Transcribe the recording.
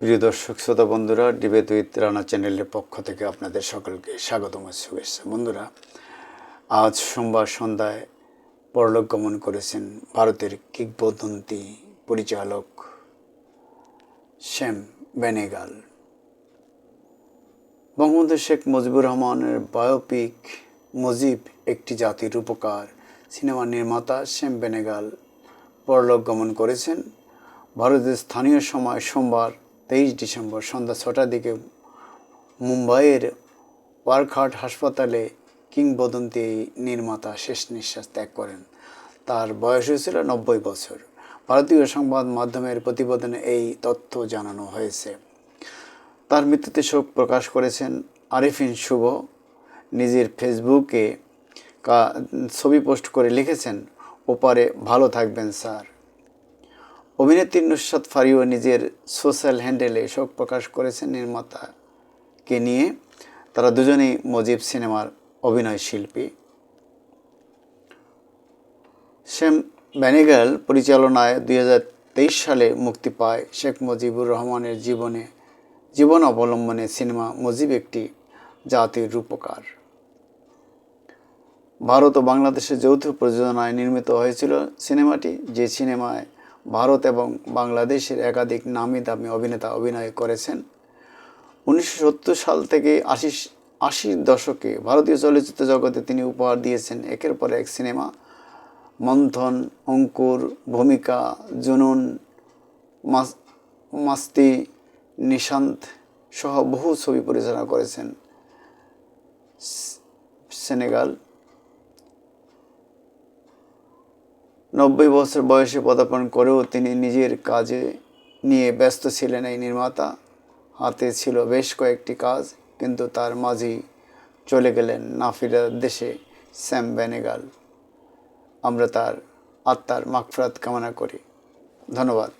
প্রিয় দর্শক, শ্রোতা বন্ধুরা, ডিবেট উইথ রানা চ্যানেলের পক্ষ থেকে আপনাদের সকলকে স্বাগতম শুভেচ্ছা। বন্ধুরা, আজ সোমবার সন্ধ্যায় পরলোক গমন করেছেন ভারতের কিংবদন্তি পরিচালক শ্যাম বেনেগাল। বঙ্গবন্ধু শেখ মুজিবুর রহমানের বায়োপিক মুজিব একটি জাতির উপকার সিনেমা নির্মাতা শ্যাম বেনেগাল পরলোক গমন করেছেন। ভারতের স্থানীয় সময় সোমবার তেইশ ডিসেম্বর সন্ধ্যা ছটার দিকে মুম্বাইয়ের ওয়ারঘাট হাসপাতালে কিংবদন্তি এই নির্মাতা শেষ নিঃশ্বাস ত্যাগ করেন। তার বয়স হয়েছিল নব্বই বছর। ভারতীয় সংবাদ মাধ্যমের প্রতিবেদনে এই তথ্য জানানো হয়েছে। তার মৃত্যুতে শোক প্রকাশ করেছেন আরিফিন শুভ। নিজের ফেসবুকে ছবি পোস্ট করে লিখেছেন, ওপারে ভালো থাকবেন, স্যার। অভিনেত্রী নুসরাত ফারিও নিজের সোশ্যাল হ্যান্ডেলে শোক প্রকাশ করেছেন নির্মাতাকে নিয়ে। তারা দুজনেই মজিব সিনেমার অভিনয় শিল্পী। শ্যাম ব্যানিগাল পরিচালনায় দুই হাজার তেইশ সালে মুক্তি পায় শেখ মুজিবুর রহমানের জীবনে। জীবন অবলম্বনে সিনেমা মুজিব একটি জাতির রূপকার। ভারত ও বাংলাদেশের যৌথ প্রযোজনায় নির্মিত হয়েছিল সিনেমাটি, যে সিনেমায় ভারত এবং বাংলাদেশের একাধিক নামি দামি অভিনেতা অভিনয় করেছেন। উনিশশো সত্তর সাল থেকে আশি আশির দশকে ভারতীয় চলচ্চিত্র জগতে তিনি উপহার দিয়েছেন। একের পর এক সিনেমা, মন্থন, অঙ্কুর, ভূমিকা, জুনুন, মাস- মাস্তি, নিশান্ত সহ বহু ছবি পরিচালনা করেছেন। সেনেগাল নব্বই বছর বয়সে পদার্পণ করেও তিনি নিজের কাজে নিয়ে ব্যস্ত ছিলেন এই নির্মাতা। হাতে ছিল বেশ কয়েকটি কাজ, কিন্তু তার মাঝেই চলে গেলেন নাফিরার দেশে, স্যাম বেনেগাল। আমরা তার আত্মার মাগফরাত কামনা করি। ধন্যবাদ।